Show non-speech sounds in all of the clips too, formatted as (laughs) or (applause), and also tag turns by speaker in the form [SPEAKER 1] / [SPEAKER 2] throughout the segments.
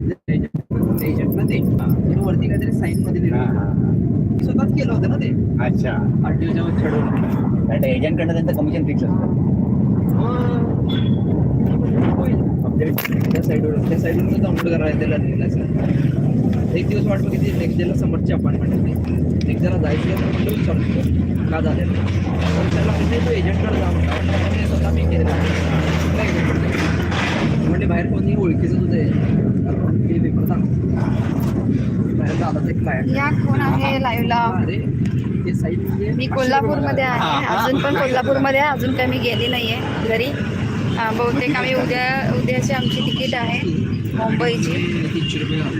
[SPEAKER 1] Agent ना ते वरती काहीतरी साईन मध्ये स्वतःच केलं होतं ना ते
[SPEAKER 2] अच्छा.
[SPEAKER 1] आरटीओच्या चढवलं
[SPEAKER 2] एजंट कडनं त्यांचं कमिशन फिक्स असतं
[SPEAKER 1] त्या साईडवर त्या साईडवर डाउनलोड करायला त्याला लिहिलं एक दिवस वाट बघितली नेक्स्ट डेला समोरची अपॉइंटमेंट होती नेक्स्ट डेला जायचं आहे तर म्हटलं विचारतो का झालेलं तर त्याला म्हणजे तो एजंटकडे जा म्हणला स्वतः मी केलेला आहे म्हणजे बाहेर कोणी ओळखीचं तुझं एजंट
[SPEAKER 3] या कोण आहे लाईव्हला मी कोल्हापूरमध्ये आहे. अजून पण कोल्हापूरमध्ये आहे. अजून काही मी गेली नाही आहे घरी बहुतेक आम्ही उद्या उद्याची आमची तिकीट आहे मुंबईची.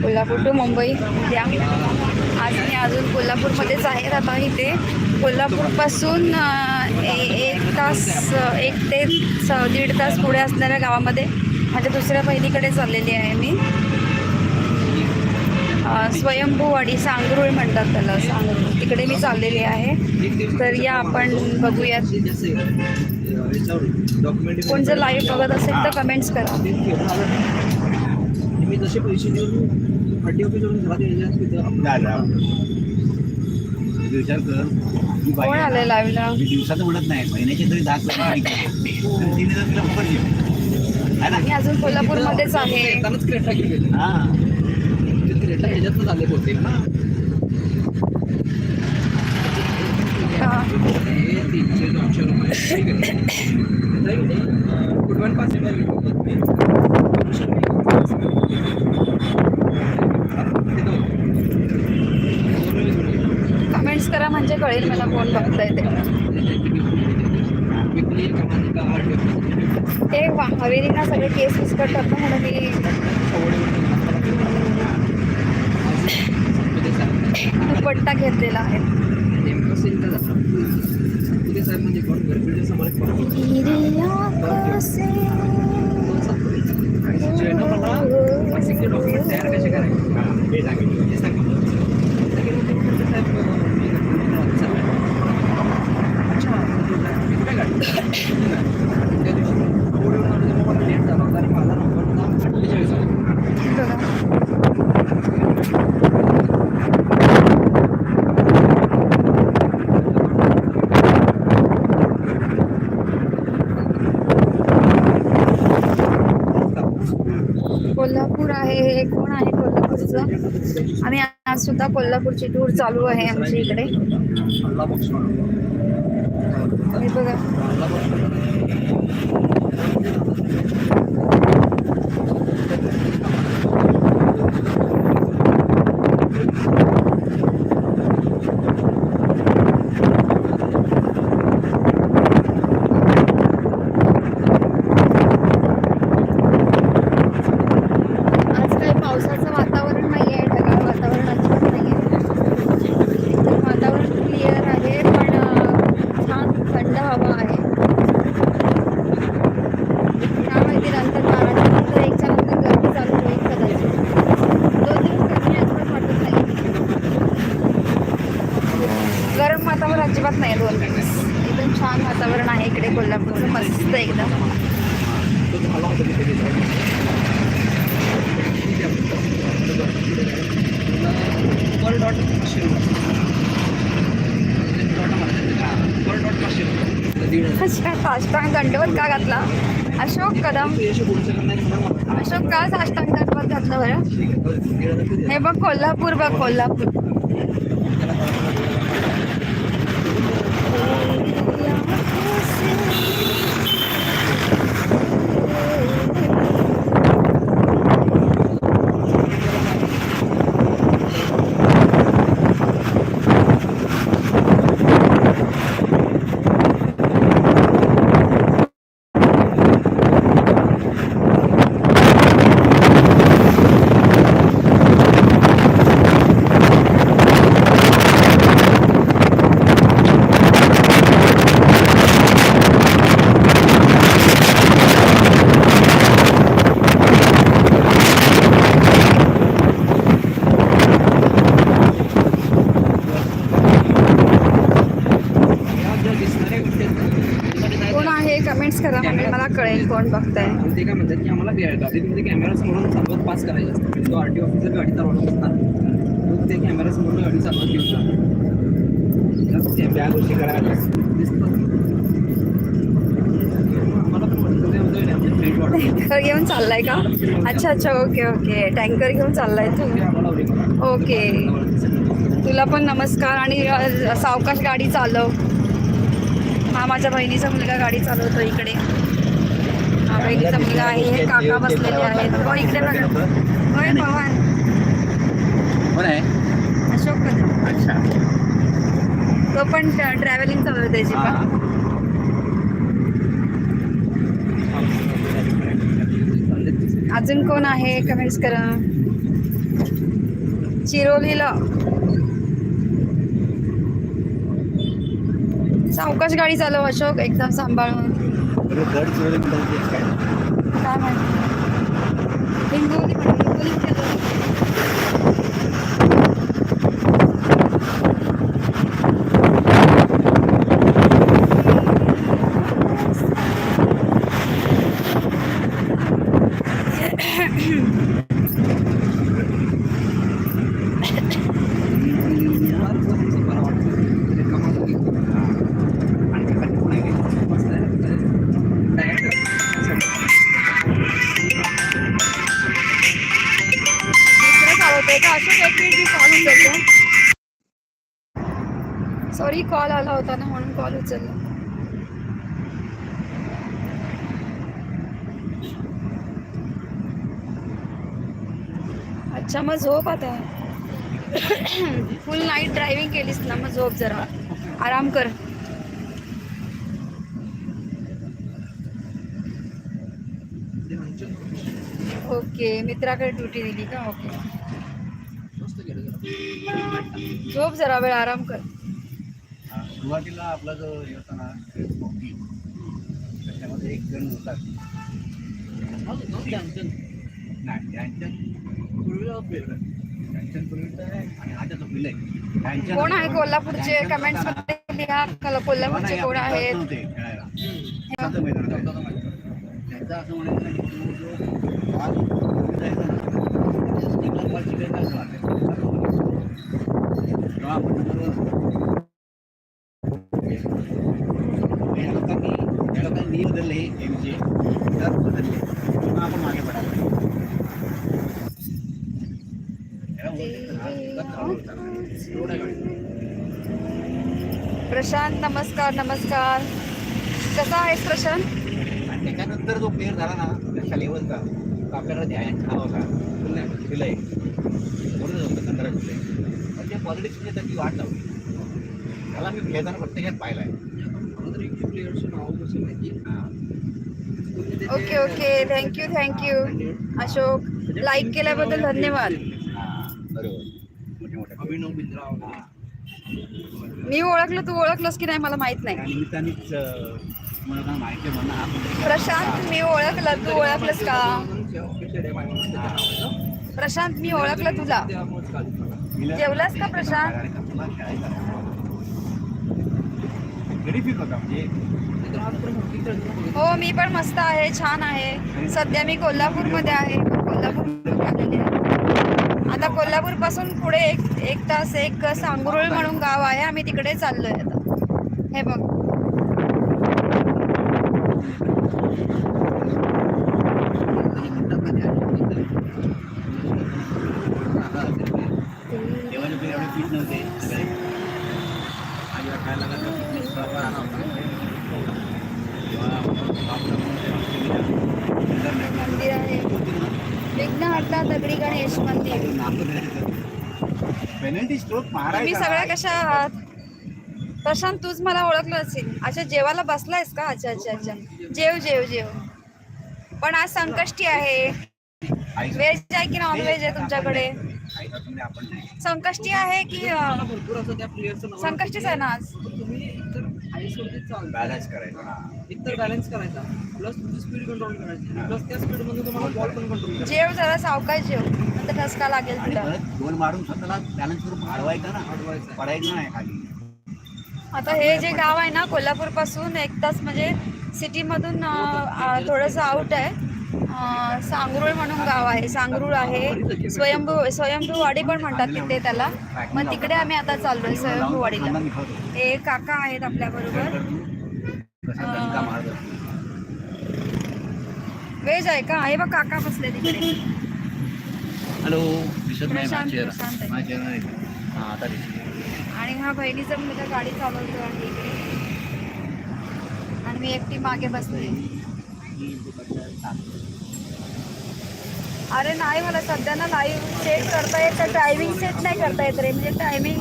[SPEAKER 3] कोल्हापूर टू मुंबई. उद्या. आज मी अजून कोल्हापूरमध्येच आहे. आता इथे कोल्हापूरपासून एक तास एक ते दीड तास पुढे असणाऱ्या गावामध्ये. माझ्या दुसऱ्या बहिणीकडे चाललेली आहे मी. स्वयंभूवाडी सांगरुळ म्हणतात त्याला सांगरुळ. तिकडे मी चाललेली आहे. तर या आपण बघूयात. कोण जर लाईव्ह बघत असेल तर कमेंट्स करा.
[SPEAKER 1] आलं मी जसे पैसे देऊन तिथं
[SPEAKER 2] दादा विचार कर
[SPEAKER 3] कोण आलंय लाईव्हला
[SPEAKER 2] मी दिवसाचं म्हणत नाही. महिन्याचे तरी दहा तिने जर तिला फुकट
[SPEAKER 3] मी अजून कोल्हापूरमध्येच आहे.
[SPEAKER 1] येतानाच क्रेटा गेले ते क्रेटा ह्याच्यातनं झाले होते ना
[SPEAKER 3] हा.
[SPEAKER 1] हे तीनशे दोनशे रुपये ठीक आहे.
[SPEAKER 3] कमेंट्स करा म्हणजे कळेल मला कोण बघताय ते. ते वा- हवेलीना सगळे केस विस्कट करतो म्हणून मी दुपट्टा घेतलेला आहे
[SPEAKER 1] नेमकं सेल का झालं? पुढे साहेब म्हणजे कोण गडबडीच्या समोर एक पाहतो. दोन सातपुते. जयनं मला बेसिकली डॉक्युमेंट तयार कसे करायचे
[SPEAKER 2] हा, हे सांगितलं
[SPEAKER 1] हे सांगितलं. सांगितलं तर म्हणते साहेब, अं, मी गडबडीने राहतो चाललोय. अच्छा, मी कुठे गाडी? त्या दिवशी एवढं वेळ आलो तेव्हा मला लेट झाला होता आणि माझा नंबर होता अठ्ठेचाळीस होता.
[SPEAKER 3] बघा कोल्हापूर आहे हे कोण आहे कोल्हापूरचं? आम्ही आज सुद्धा कोल्हापूरची टूर चालू आहे आमच्या इकडे. வாழ்த்துக்கள் साष्टांग दंडवत का घातला? अशोक कदम. अशोक का साष्टांग दंडवत घातलं बरं? हे बघ कोल्हापूर बघ कोल्हापूर
[SPEAKER 1] या ज्या दिसणाऱ्या गोष्टी आहेत ना, त्याच्यासाठी काय
[SPEAKER 3] कोण बघताय?
[SPEAKER 1] ते काय म्हणतात की आम्हाला गाडीमध्ये कॅमेरा समोरून चालवत पास करायचा असतो. म्हणजे तो आर टी ऑफिसर गाडी चालवत असताना तो ते कॅमेऱ्यासमोर गाडी चालवत घेऊन
[SPEAKER 2] त्या गोष्टी करायला
[SPEAKER 3] टँकर घेऊन चाललाय का? अच्छा अच्छा. Okay okay. टँकर घेऊन चाललाय तू? ओके तुला पण नमस्कार आणि सावकाश गाडी चालव. हा माझ्या बहिणीचा मुलगा गाडी चालवतो इकडे. हा बहिणीचा मुलगा आहे हे काका बसलेले आहेत. हो इकडे बघा. होय पवन.
[SPEAKER 2] आहे?
[SPEAKER 3] अशोक कदम
[SPEAKER 2] अच्छा.
[SPEAKER 3] तो पण ट्रॅव्हलिंग चालवतो त्याची
[SPEAKER 2] हा.
[SPEAKER 3] पण अजून कोण आहे? कमेंट्स करा. चिरोलीला. सावकाश गाडी चालव अशोक. एकदम सांभाळून.
[SPEAKER 2] गड चोरी काय?
[SPEAKER 3] काय माहिती. हिंगोली म्हणे, हिंगोली चालवतोय एक मिनिट मी कॉल उचलतो. सॉरी कॉल आला होता ना म्हणून कॉल उचलला. अच्छा मग झोप आता. फुल नाईट ड्रायव्हिंग केलीस ना मग झोप जरा. आराम कर. ओके मित्राकडे ड्युटी दिली का? ओके झोप जरा वेळ आराम कर.
[SPEAKER 2] सुरुवातीला आपला जो होता ना हॉकी त्याच्यामध्ये एक जण होता. नाही त्यांच्या-
[SPEAKER 3] कोण आहे कोल्हापूरचे कमेंट्समध्ये लिहा. कल- कोल्हापूरचे कोण आहेत.
[SPEAKER 2] त्यांचं असं म्हणायचं आहे की तो जो बॉल पूर्वी जायचा ना, त्या स्टिकला बॉल चिकटायचा असं वाटायचं. तेव्हा आपण नंतर या लोकांनी या लोकांनी बदलले गेमचे तर बदलले पुन्हा आपण मागे पडायला
[SPEAKER 3] प्रशांत नमस्कार नमस्कार. कसा आहेस प्रशांत?
[SPEAKER 2] आणि त्याच्यानंतर जो प्लेअर झाला ना त्याच्या लेवलचा तो आपल्याला ध्यान नाव होता. विलय बरोबर होतं पंधरा जुलै ते पॉलिटिक्सने त्याची वाट लावली त्याला मी खेळताना प्रत्यक्षात पाहिलाय
[SPEAKER 1] प्लेयरचं नाव कसं माहिती
[SPEAKER 2] हा.
[SPEAKER 3] Okay okay thank you thank you Ashok like केल्याबद्दल धन्यवाद
[SPEAKER 2] बरोबर.
[SPEAKER 3] मी ओळखलं तू ओळखलंस की नाही मला माहीत नाही
[SPEAKER 2] मला आहे
[SPEAKER 3] प्रशांत मी ओळखलं तू ओळखलंस का
[SPEAKER 1] आहे आहे.
[SPEAKER 3] प्रशांत मी ओळखलं तुला जेवलास का प्रशांत?
[SPEAKER 2] म्हणजे.
[SPEAKER 3] हो मी पण मस्त आहे छान आहे सध्या मी कोल्हापूरमध्ये आहे कोल्हापूर. आता कोल्हापूरपासून पुढे एक एक तास एक सांगुरुळ म्हणून गाव आहे आम्ही तिकडे चाललोय आता हे बघ
[SPEAKER 1] कधी म्हणतात ना त्या हॉकीचं.
[SPEAKER 2] देवाचे प्लेयर एवढे फिट नव्हते सगळे आणि खेळायला लागला तर fitness थोडाफार आला होता. तेव्हा आपलं म्हणून ते ऑस्ट्रेलिया नेदरलँड
[SPEAKER 3] मंदिर आहे विघ्नहर्ता दगडी गणेश मंदिर.
[SPEAKER 2] पेनल्टी स्ट्रोक
[SPEAKER 3] तुम्ही
[SPEAKER 2] मारायचा
[SPEAKER 3] सगळ्या कशा आहात? प्रशांत तूच मला ओळखलं असेल. अच्छा जेवायला बसलायस का? अच्छा अच्छा अच्छा. जेव जेव जेव. पण आज संकष्टी आहे. व्हेज आहे की नॉन व्हेज आहे तुमच्याकडे. संकष्टी आहे की संकष्टीच आहे ना आज?
[SPEAKER 2] बॅलन्स करायचा.
[SPEAKER 1] एकतर बॅलन्स करायचा. प्लस तुमची स्पीड कंट्रोल करायची. प्लस त्या स्पीडमध्ये तुम्हाला बॉल पण कंट्रोल
[SPEAKER 3] जेव जरा सावकाश जेव. नंतर ठसका लागेल
[SPEAKER 2] आणि
[SPEAKER 3] तुला
[SPEAKER 2] परत गोल मारून स्वतःला बॅलन्स करून अडवायचा ना.
[SPEAKER 1] अडवायचं.
[SPEAKER 2] पडायचं नाही खाली.
[SPEAKER 3] आता हे जे गाव आहे ना कोल्हापूरपासून एक तास म्हणजे सिटीमधून अं, अं, थोडंसं आउट आहे. अं, सांगरुळ म्हणून गाव आहे. सांगरुळ आहे. स्वयंभू स्वयंभूवाडी पण म्हणतात तिथे त्याला. मग तिकडे आम्ही आता चाललोय स्वयंभूवाडीला. हे काका आहेत आपल्या बरोबर. वेज आहे का? आहे बघ काका बसले तिकडे.
[SPEAKER 2] हॅलो दिसत नाही
[SPEAKER 3] आणि हा बहिणीचा मुलगा गाडी चालवतो आहे आणि मी एकटी मागे बसले. अरे नाही मला सध्या ना लाईव्ह सेट करता येत ड्रायव्हिंग सेट नाही करता येत रे. म्हणजे टायमिंग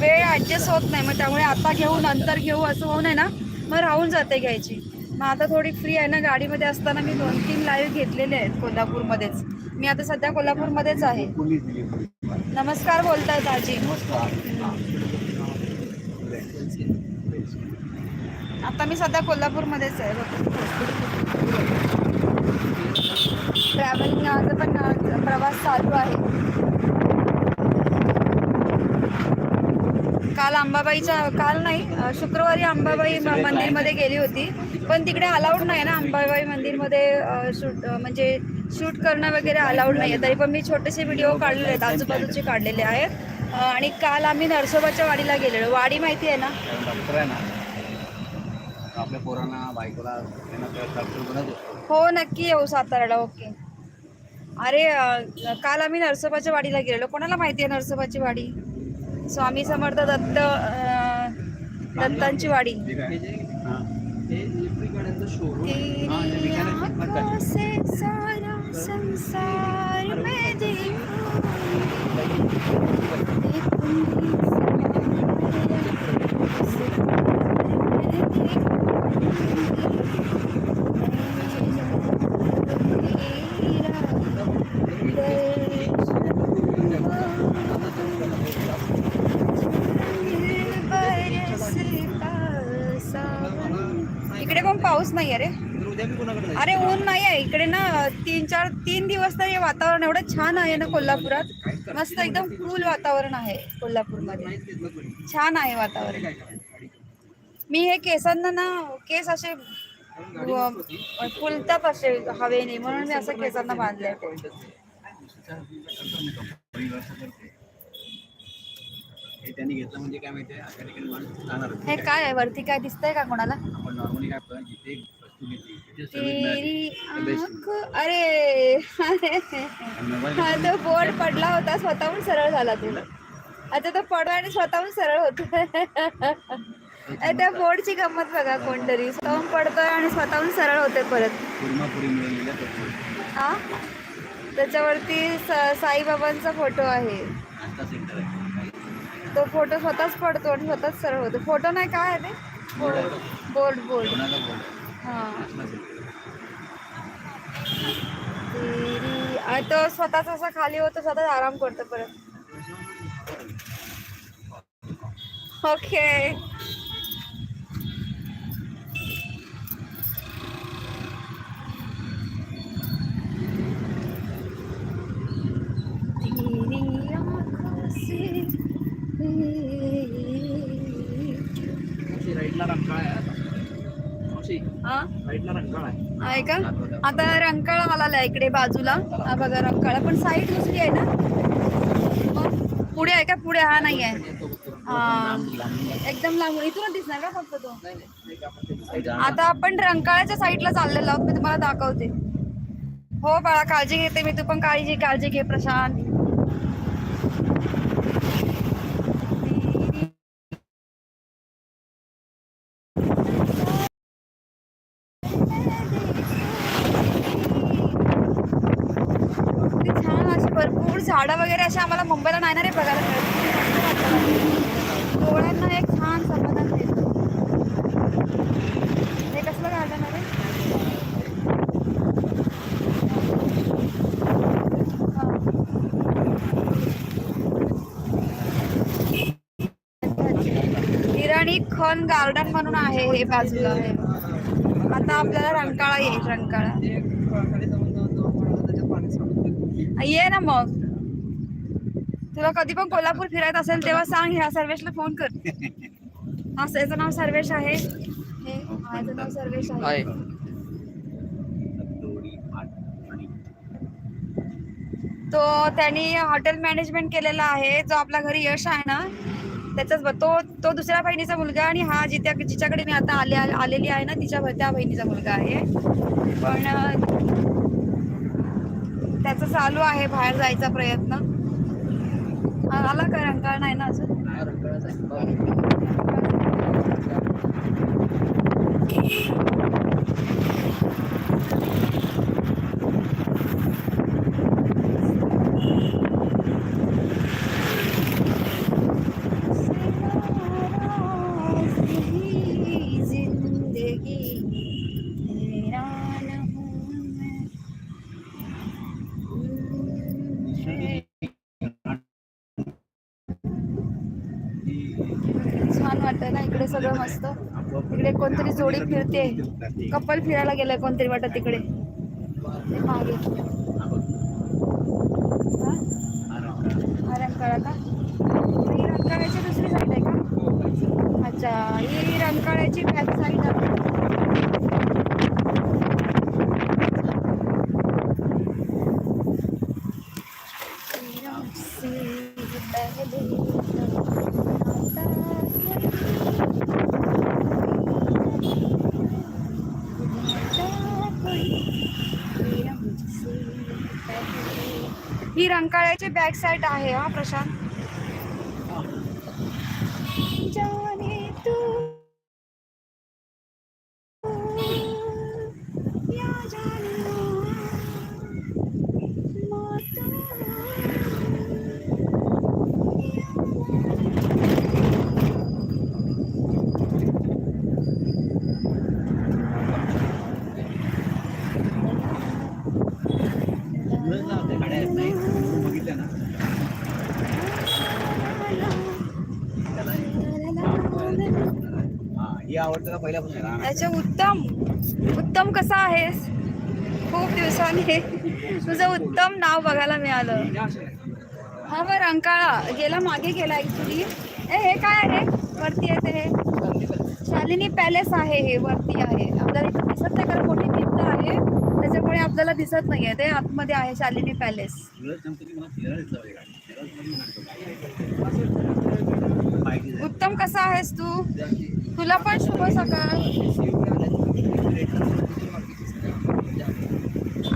[SPEAKER 3] वेळ ॲडजस्ट होत नाही. मग त्यामुळे आता घेऊ नंतर घेऊ असं होऊ नये ना. मग राहून जाते घ्यायची. मग आता थोडी फ्री आहे ना गाडीमध्ये असताना मी दोन तीन लाईव्ह घेतलेले आहेत कोल्हापूरमध्येच. मी आता सध्या कोल्हापूरमध्येच आहे. नमस्कार बोलतायत आजी आता मी सध्या कोल्हापूरमध्येच आहे. ट्रॅव्हलिंग आता पण प्रवास चालू आहे. काल अंबाबाईच्या काल नाही शुक्रवारी अंबाबाई मंदिरमध्ये गेली होती. पण तिकडे अलाउड नाही ना अंबाबाई मंदिरमध्ये शूट म्हणजे शूट करणं वगैरे अलाउड नाही आहे तरी पण मी छोटेसे व्हिडिओ काढलेले आहेत आजूबाजूचे काढलेले आहेत. आणि काल आम्ही नरसोबाच्या वाडीला गेलेलो. वाडी माहिती आहे ना?
[SPEAKER 2] आपल्या पोरांना बायकोला
[SPEAKER 3] हो नक्की येऊ साताऱ्याला. ओके. अरे काल आम्ही नरसोबाच्या वाडीला गेलेलो. कोणाला माहिती आहे नरसोबाची वाडी? स्वामी समर्थ दत्त दत्तांची वाडी. से सारा संसार मैं देखूं इकडे कोण पाऊस नाही रे.
[SPEAKER 1] उद्या मी कोणाकडे
[SPEAKER 3] अरे ऊन नाही आहे इकडे ना तीन चार तीन दिवस तरी वातावरण एवढं छान आहे ना कोल्हापुरात. मस्त एकदम कूल वातावरण आहे कोल्हापूरमध्ये. छान आहे वातावरण. मी हे केसांना ना केस असे फुलतात असे हवेने. म्हणून मी असं केसांना बांधले
[SPEAKER 2] हे त्यांनी घेतलं म्हणजे काय अशा ठिकाणी माणूस जाणार.
[SPEAKER 3] हे काय आहे? वरती काय दिसतंय का कोणाला?
[SPEAKER 2] आपण नॉर्मली काय करतो जिथे एक वस्तू घेतली. तिथे सर्विस मिळाली.
[SPEAKER 3] तेरी आँखों अरे! अरे!
[SPEAKER 2] आणि मोबाईल
[SPEAKER 3] हा तो बोर्ड पडला होता स्वतःहून सरळ झाला तू. आता तो पडला आणि स्वतःहून सरळ होतो. त्या बोर्डची गंमत बघा कोणतरी. स्वतःहून पडतोय आणि स्वतःहून सरळ होते परत.
[SPEAKER 2] मिळालेल्या
[SPEAKER 3] हा? त्याच्यावरती स- साईबाबांचा फोटो आहे.
[SPEAKER 2] नाश्ता सेंटर आहे
[SPEAKER 3] तो फोटो स्वतःच पडतो आणि स्वतःच सरळ होतो. फोटो नाही काय आहे ते? बोर्ड. बोर्ड
[SPEAKER 2] कोणाला बोल
[SPEAKER 3] हा.
[SPEAKER 2] नाश्ता सेंटर
[SPEAKER 3] तेरी आणि तो स्वतःच असा खाली होतो स्वतःच आराम करतो परत. ओके. तेरी आँखों से
[SPEAKER 1] मावशी, राईटला रंकाळा आहे आता. मावशी
[SPEAKER 3] हा?
[SPEAKER 1] राईटला रंकाळा आहे.
[SPEAKER 3] आहे का? आता रंकाळा आहे इकडे बाजूला. हा बघा रंकाळा पण साईड दुसरी आहे ना? मग पुढे आहे का? पुढे हा नाही आहे. हा. एकदम लांबून इथूनच दिसणार का फक्त तो? आता आपण रंकाळ्याच्या साईडला चाललेलो आहोत. मी तुम्हाला दाखवते. हो बाळा काळजी घेते मी. तू पण काळजी काळजी घे प्रशांत किती छान अशी भरपूर झाडं वगैरे अशी नाही ना रे बघायला मिळत डोळ्यांना एक छान समाधान मिळतं. हे कसलं गार्डन आहे इराणी खन गार्डन म्हणून आहे हे बाजूला. आता आपल्याला रंकाळा येईल रंकाळा. ये ना मग. तुला कधी पण कोल्हापूर फिरायचं असेल तेव्हा सांग ह्या सर्वेशला फोन कर. (laughs) हा याचं नाव सर्वेश आहे. हे हा, याचं नाव सर्वेश आहे.
[SPEAKER 1] आहे
[SPEAKER 2] दोडी पाट
[SPEAKER 3] तो त्यांनी हॉटेल मॅनेजमेंट केलेला आहे. जो आपल्या घरी यश आहे ना त्याचाच ब- तो तो दुसऱ्या बहिणीचा मुलगा आणि हा जित्या जिच्याकडे मी आता आले आलेली आहे ना तिच्या त्या बहिणीचा मुलगा आहे. पण अं, त्याचं चालू आहे बाहेर जायचा प्रयत्न. हा, आला का रंकाळ नाही ना अजून
[SPEAKER 1] हा रंकाळाच आहे
[SPEAKER 3] जिंदगी हैरान हूँ मैं छान वाटतं ना इकडे सगळं मस्त इकडे फिरते. कपल फिरायला गेलंय कोणतरी वाटत तिकडे. मागे. रंकाळा का? ही रंकाळ्याची दुसरी साईड आहे का? अच्छा ही रंकाळ्याची बॅक साईड आहे मुझसे पहले ही रंकाळ्याची बॅक साईड आहे हा प्रशांत जाने तू या जानना
[SPEAKER 2] गाड्या येत नाही बघितल्या ना हा
[SPEAKER 3] अच्छा उत्तम. उत्तम कसा आहेस? खूप दिवसांनी तुझं उत्तम नाव बघायला मिळालं. हा बरं रंकाळा गेला मागे गेला ऍक्च्युली ए हे काय आहे? वरती आहे ते. हे शालिनी पॅलेस आहे हे वरती आहे. आपल्याला इथं दिसत नाही कारण मोठी भिंत आहे. त्याच्यामुळे आपल्याला दिसत नाहीये. ते आतमध्ये आहे शालिनी पॅलेस उत्तम कसा आहेस तू? तुला पण शुभ सकाळ.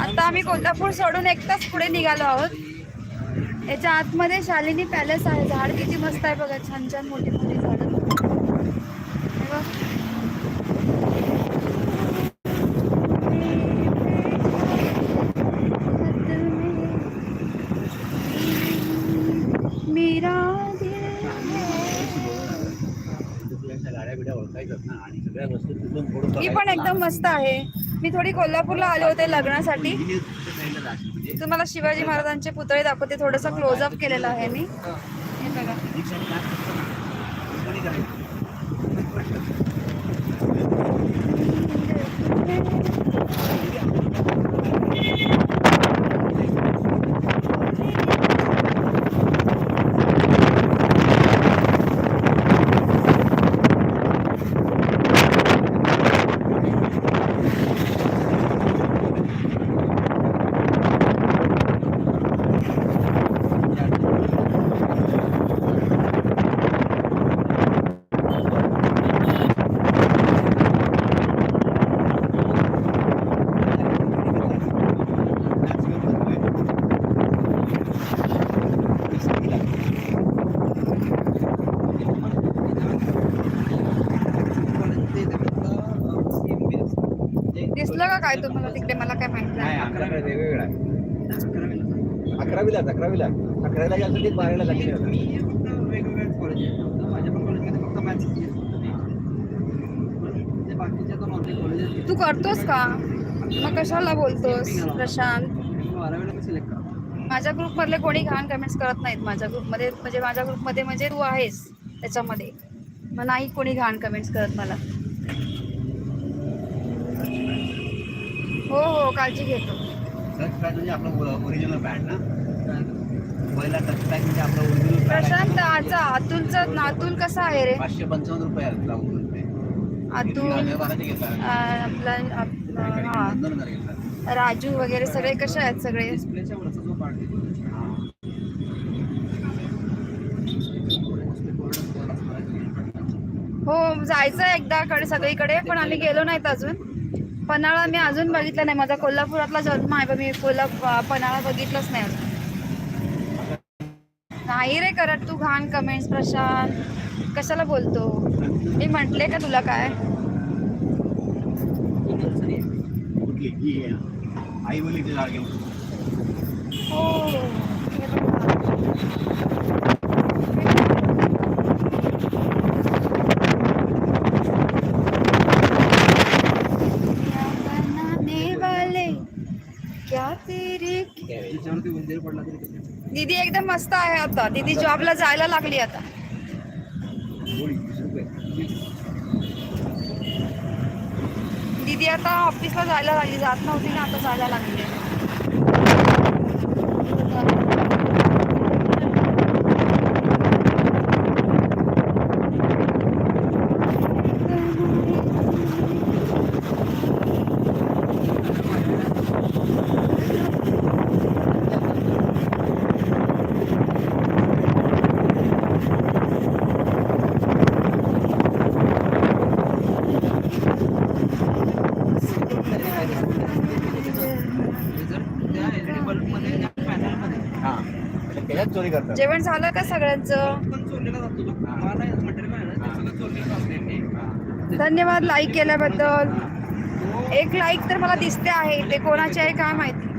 [SPEAKER 3] आता आम्ही कोल्हापूर सोडून एक तास पुढे निघालो आहोत. याच्या आतमध्ये शालिनी पॅलेस आहे. झाड किती मस्त आहे बघा. छान छान मोठी मोठी झाड मेरा दिल है.
[SPEAKER 2] तुला अशा गाड्या बिड्या ओळखायच्यात ना आणि सगळ्या वस्तू तिथून थोडं
[SPEAKER 3] ही पण एकदम मस्त आहे. मी थोडी कोल्हापूरला आले होते लग्नासाठी. तुम्हाला शिवाजी महाराजांचे पुतळे दाखवते. थोडस क्लोजअप केलेलं आहे मी. हे बघा
[SPEAKER 2] रिक्षाने काय करतो ना, कोणी करायचं?
[SPEAKER 3] दिसलं का काय तुम्हाला तिकडे मला काय माहीत
[SPEAKER 2] नाही
[SPEAKER 3] नाही
[SPEAKER 2] आमच्याकडे वेगवेगळा आहे अकरावीला अकरावीला अकरावीला यासाठी बारावीला लागले.
[SPEAKER 1] वेगवेगळ्या कॉलेज कॉलेजमध्ये तू
[SPEAKER 3] करतोस का? मग कशाला बोलतोस प्रशांत? माझ्या ग्रुप मधले कोणी घाण कमेंट्स करत नाहीत माझ्या ग्रुपमध्ये. म्हणजे माझ्या ग्रुपमध्ये म्हणजे तू आहेस त्याच्यामध्ये. मग नाही कोणी घाण कमेंट्स करत मला. हो हो काळजी घेतो.
[SPEAKER 2] सर्च पॅक म्हणजे आपलं ओरिजिनल पॅड ना? पहिला टच पॅक म्हणजे आपलं ओरिजिनल
[SPEAKER 3] प्रशांत आता अतुलचा अतुल कसा आहे रे?
[SPEAKER 2] पाचशे पंचावन्न रुपये आहे
[SPEAKER 3] अतुल आपला राजू वगैरे सगळे कसे आहेत सगळे?
[SPEAKER 1] हो.
[SPEAKER 3] जायचं एकदा कडे सगळीकडे पण आम्ही गेलो नाहीत अजून. पन्हाळा मी अजून बघितलं नाही. माझा कोल्हापुरातला जन्म आहे पण मी कोल्हा पन्हाळा बघितलंच नाही अजून. नाही रे करत तू घाण कमेंट्स प्रशांत. कशाला बोलतो? मी म्हटले का तुला काय?
[SPEAKER 1] ही नर्सरी आहे.
[SPEAKER 2] कुठली ही आहे. आई बोलली ते झाड घेऊन
[SPEAKER 3] हो हे बघा. क्या बनाने वाले क्या तेरे
[SPEAKER 1] त्याच्यावरती उंदीर पडला तरी कसं?
[SPEAKER 3] दीदी एकदम मस्त आहे आता. दीदी जॉबला जायला लागली आता. दीदी आता ऑफिसला जायला लागली. जात नव्हती ना आता जायला लागली
[SPEAKER 1] हे जर त्या LED बल्बमध्ये, त्या पॅनलमध्ये
[SPEAKER 2] हा त्याच्यात चोरी करतात
[SPEAKER 3] जेवण झालं का सगळ्यांचं. धन्यवाद लाईक केल्याबद्दल. एक लाईक तर मला दिसते आहे. ते कोणाचे आहे काय माहिती.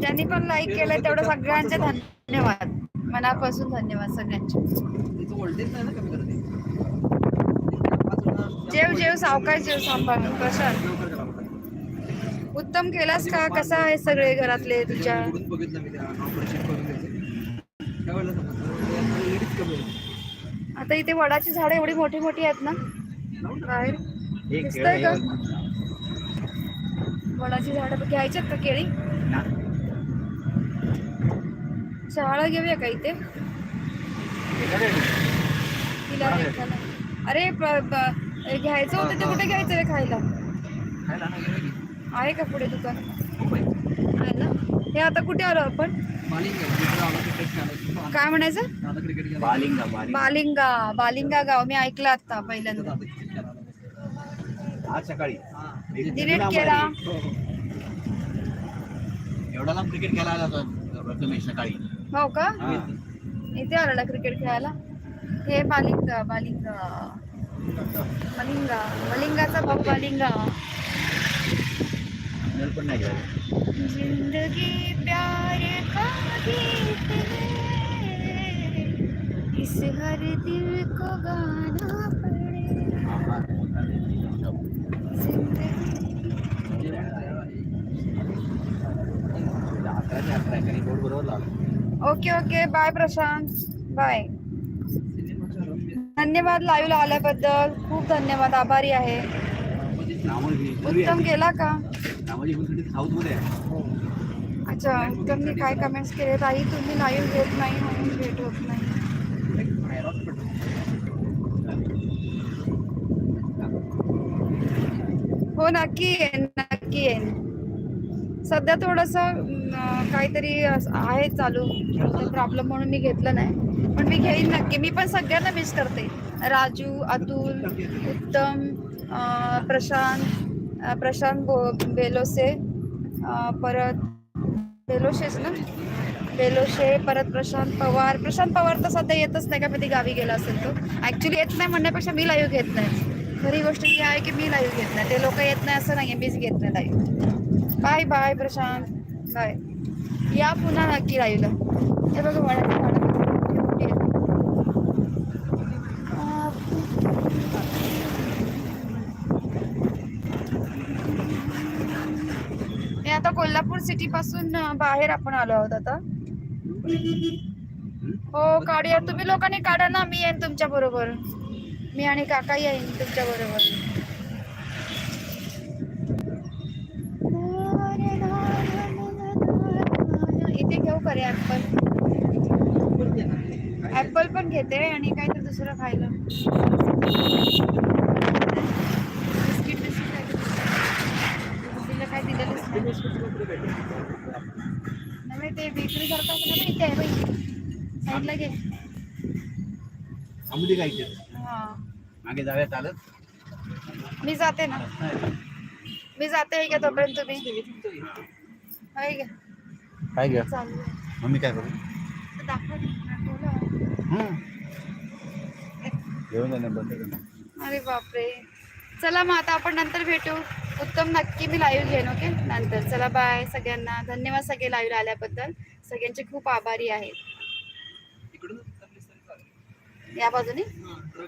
[SPEAKER 3] ज्यांनी पण लाईक केलंय तेवढं सगळ्यांचे धन्यवाद. मनापासून धन्यवाद सगळ्यांचे. जेव जेव सावकाश जेव सांभाळून. प्रशांत
[SPEAKER 1] लागतं.
[SPEAKER 3] उत्तम केलास का? कसा आहे सगळे घरातले तुझ्या?
[SPEAKER 1] त्याच्यावर उघडून बघितलं मी त्या ऑपरेशन करून त्याचं काय वेळेला समजलं एलईडीच कमी आहे.
[SPEAKER 3] आता इथे वडाची झाडं एवढी मोठी मोठी आहेत ना? बाहेर. दिसतंय का? वडाची झाडं घ्यायच्यात का केळी?
[SPEAKER 2] ना.
[SPEAKER 3] शहाळा घेऊया का इथे? तिला. अरे घ्यायचं होतं ते कुठे घ्यायचं रे खायला. आहे का पुढे दुकान?
[SPEAKER 1] मुंबई.
[SPEAKER 3] आहे ना? हे आता कुठे आलो आपण?
[SPEAKER 1] मालिंग.
[SPEAKER 3] काय म्हणायचं.
[SPEAKER 2] बालिंगा बालिंगा.
[SPEAKER 3] बालिंगा. बालिंगा गाव. मी ऐकलं आता पहिल्यांदा.
[SPEAKER 2] आज सकाळी.
[SPEAKER 3] डिलीट केला.
[SPEAKER 1] हो, हो.
[SPEAKER 2] एवढा लांब क्रिकेट खेळायला जातो प्रथमेश सकाळी.
[SPEAKER 3] हो का. इथे आला ना क्रिकेट खेळायला. हे बालिंगा बालिंगा. बालिंगा. बालिंगाचा भाऊ बालिंगा
[SPEAKER 2] नल पण नाही घ्यायला
[SPEAKER 3] जिंदगी प्यार का गीत है इस हर दिल को गाना पड़े
[SPEAKER 2] हा, हा.
[SPEAKER 3] जिंदगी
[SPEAKER 1] जेवण तयार आहे.
[SPEAKER 2] अकरा ते अकरा आहे, कारण बोर्ड बरोबर लावलं
[SPEAKER 3] okay okay bye Prashant bye
[SPEAKER 1] सिनेमाच्या रम्य
[SPEAKER 3] धन्यवाद लाईव्हला आल्याबद्दल खूप धन्यवाद आभारी आहे
[SPEAKER 1] मध्ये
[SPEAKER 2] नामोजी पूर्वी
[SPEAKER 3] उत्तम
[SPEAKER 2] आहे.
[SPEAKER 3] गेला का
[SPEAKER 1] हो.
[SPEAKER 3] अच्छा उत्तमने काय कमेंट्स केले? ताई तुम्ही लाईव्ह घेत नाही म्हणून भेट होत नाही. हो नक्की येईन नक्की येईन. सध्या थोडंसं काहीतरी आहे चालू. प्रॉब्लेम म्हणून मी घेतलं नाही. पण मी घेईन नक्की. मी पण सगळ्यांना मिस करते. राजू अतुल उत्तम प्रशांत प्रशांत बो बेलोसे परत बेलोशेच ना? बेलोशे परत प्रशांत पवार. प्रशांत पवार तर सध्या येतच नाही का? कधी गावी गेला असेल तो. ॲक्च्युली येत नाही म्हणण्यापेक्षा मी लाईव्ह घेत नाही. खरी गोष्ट ही आहे की मी लाईव्ह घेत नाही. ते लोक येत नाही असं नाही मीच घेत नाही live bye bye Prashant. Bye या पुन्हा नक्की लाईव्हला हे बघा वडाची झाडं किती मोठी आहेत. मी आता कोल्हापूर सिटी पासून बाहेर आपण आलो आहोत आता. हो काढूया. तुम्ही लोकांनी काढा ना मी येईन तुमच्या बरोबर. मी आणि काका येईन तुमच्या बरोबर. इथे घेऊ करे ऍपल ऍपल पण घेते आणि काहीतरी दुसरं खायला. दिलेलंच
[SPEAKER 1] ते
[SPEAKER 3] नाही ते बेकरी ना इथे आहे साईडला घे
[SPEAKER 2] आंबुली काय इथे
[SPEAKER 3] हा
[SPEAKER 2] मागे जाऊया चालत
[SPEAKER 3] मी जाते ना मी जाते आहे का तोपर्यंत तुम्ही
[SPEAKER 2] काय घ्या
[SPEAKER 3] चालू आहे.
[SPEAKER 2] मग मी काय करू
[SPEAKER 3] दाखवा दाखवलं.
[SPEAKER 2] घेऊन जाणार बंद
[SPEAKER 3] अरे बापरे चला मग आता आपण नंतर भेटू. उत्तम नक्की मी लाईव्ह घेईन ओके नंतर. चला बाय सगळ्यांना. धन्यवाद सगळे लाईव्ह आल्याबद्दल. सगळ्यांचे खूप आभारी
[SPEAKER 1] चालेल.
[SPEAKER 3] या बाजूने?
[SPEAKER 1] आहे.